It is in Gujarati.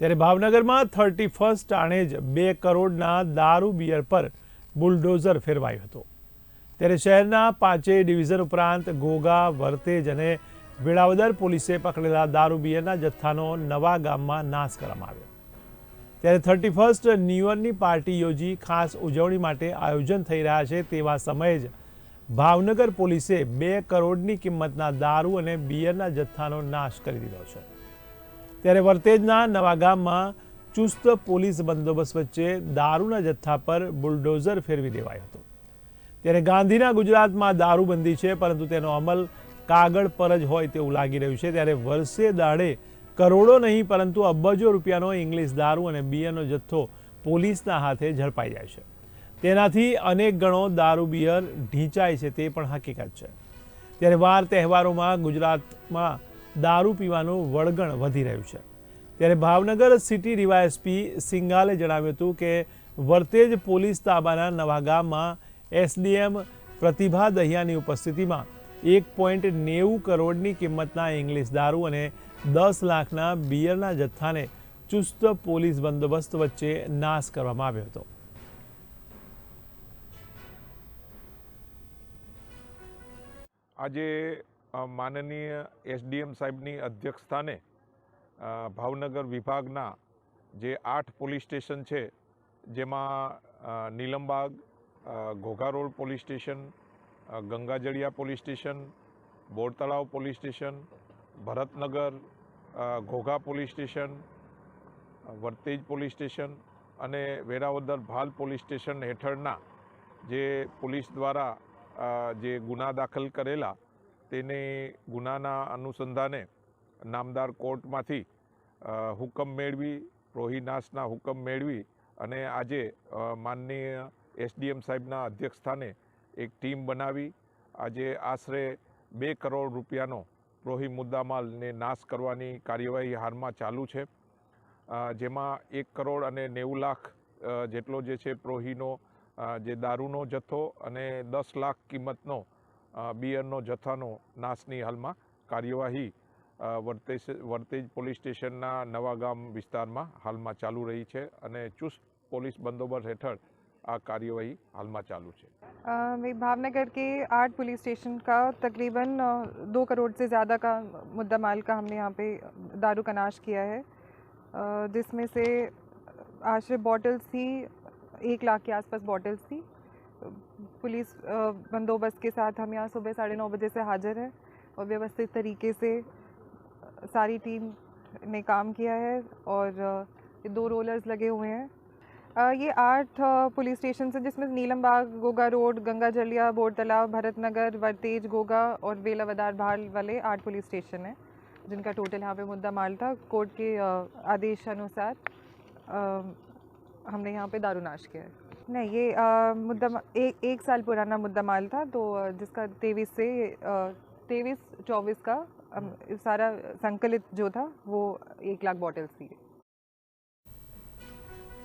ત્યારે ભાવનગરમાં થર્ટી ફર્સ્ટ આણે જ બે કરોડના દારૂ બિયર પર બુલડોઝર ફેરવાયું હતું. ત્યારે શહેરના પાંચેય ડિવિઝન ઉપરાંત ઘોઘા વરતેજ અને વેળાવદર પોલીસે પકડેલા દારૂ બિયરના જથ્થાનો નવા ગામમાં નાશ કરવામાં આવ્યો. ત્યારે થર્ટી ફર્સ્ટ ન્યૂ યરની પાર્ટી યોજી ખાસ ઉજવણી માટે આયોજન થઈ રહ્યા છે તેવા સમયે જ ભાવનગર પોલીસે બે કરોડની કિંમતના દારૂ અને બિયરના જથ્થાનો નાશ કરી દીધો છે. ત્યારે વર્તેજના નવા ગામમાં ચુસ્ત પોલીસ બંદોબસ્ત વચ્ચે દારૂના જથ્થા પર બુલડોઝર ફેરવી દેવાયો હતો. ત્યારે ગાંધીના ગુજરાતમાં દારૂબંધી છે, પરંતુ તેનો અમલ કાગળ પર જ હોય તેવું લાગી રહ્યું છે. ત્યારે વર્ષે દાડે કરોડો નહીં, પરંતુ અબજો રૂપિયાનો ઇંગ્લિશ દારૂ અને બિયરનો જથ્થો પોલીસના હાથે ઝડપાઈ જાય છે. તેનાથી અનેક ગણો દારૂ બિયર ઢીંચાય છે, તે પણ હકીકત છે. ત્યારે વાર તહેવારોમાં ગુજરાતમાં દારૂ પીવાનું વળગણ વધી રહ્યું છે. ત્યારે ભાવનગર સિટી ડીવાયએસપી સિંગાલે જણાવ્યું હતું કે વર્તેજ પોલીસ તાબાના નવા ગામમાં એસડીએમ પ્રતિભા દહિયાની ઉપસ્થિતિમાં એક પોઈન્ટ નેવું કરોડની કિંમતના ઇંગ્લિશ દારૂ અને દસ લાખના બિયરના જથ્થાને ચુસ્ત પોલીસ બંદોબસ્ત વચ્ચે નાશ કરવામાં આવ્યો હતો. આજે માનનીય એસડીએમ સાહેબની અધ્યક્ષસ્થાને ભાવનગર વિભાગના જે આઠ પોલીસ સ્ટેશન છે, જેમાં Nilambag Ghogha road Ghogha road police station Gangajaliya police station, Bortalav police station, Bharatnagar Ghogha police station, Vartej police station અને વેરાવદર ભાલ પોલીસ સ્ટેશન હેઠળના જે પોલીસ દ્વારા જે ગુના દાખલ કરેલા તેને ગુનાના અનુસંધાને નામદાર કોર્ટમાંથી હુકમ મેળવી, રોહિનાસના હુકમ મેળવી અને આજે માનનીય એસડીએમ સાહેબના અધ્યક્ષસ્થાને એક ટીમ બનાવી. આજે આશરે બે કરોડ રૂપિયાનો પ્રોહી મુદ્દામાલને નાશ કરવાની કાર્યવાહી હાલમાં ચાલુ છે. જેમાં એક કરોડ અને નેવું લાખ જેટલો જે છે પ્રોહીનો જે દારૂનો જથ્થો અને દસ લાખ કિંમતનો બિયરનો જથ્થાનો નાશની હાલમાં કાર્યવાહી અ, વર્તેજ વર્તેજ પોલીસ સ્ટેશનના નવા ગામ વિસ્તારમાં હાલમાં ચાલુ રહી છે અને ચુસ્ત પોલીસ બંદોબસ્ત હેઠળ આ કાર્યવાહી હાલમાં ચાલુ છે अ, भाई भावनगर के आठ पुलिस स्टेशन का तकरीबन अ, दो करोड़ से ज़्यादा का मुद्दा माल का हमने यहाँ पे दारू का नाश किया है अ, जिसमें से आश्रय बॉटल्स थी एक लाख के आसपास बॉटल्स थी पुलिस बंदोबस्त के साथ हम यहाँ सुबह साढ़े नौ बजे से हाजिर हैं और व्यवस्थित तरीके से सारी टीम ने काम किया है और दो रोलर्स लगे हुए हैं। ये आठ पुलिस स्टेशन हैं जिसमें नीलमबाग, गोगा रोड, गंगा जलिया बोर तालाब भरत नगर वर्तेज, गोगा और वेलावदार भाल वाले आठ पुलिस स्टेशन हैं, जिनका टोटल यहाँ पे मुद्दा माल था। कोर्ट के आदेश अनुसार हमने यहाँ पे दारूनाश किया है। नहीं ये आ, मुद्दा एक एक साल पुराना मुद्दा माल था तो जिसका तेईस से तेईस चौबीस का सारा संकलित जो था वो एक लाख बॉटल्स थी।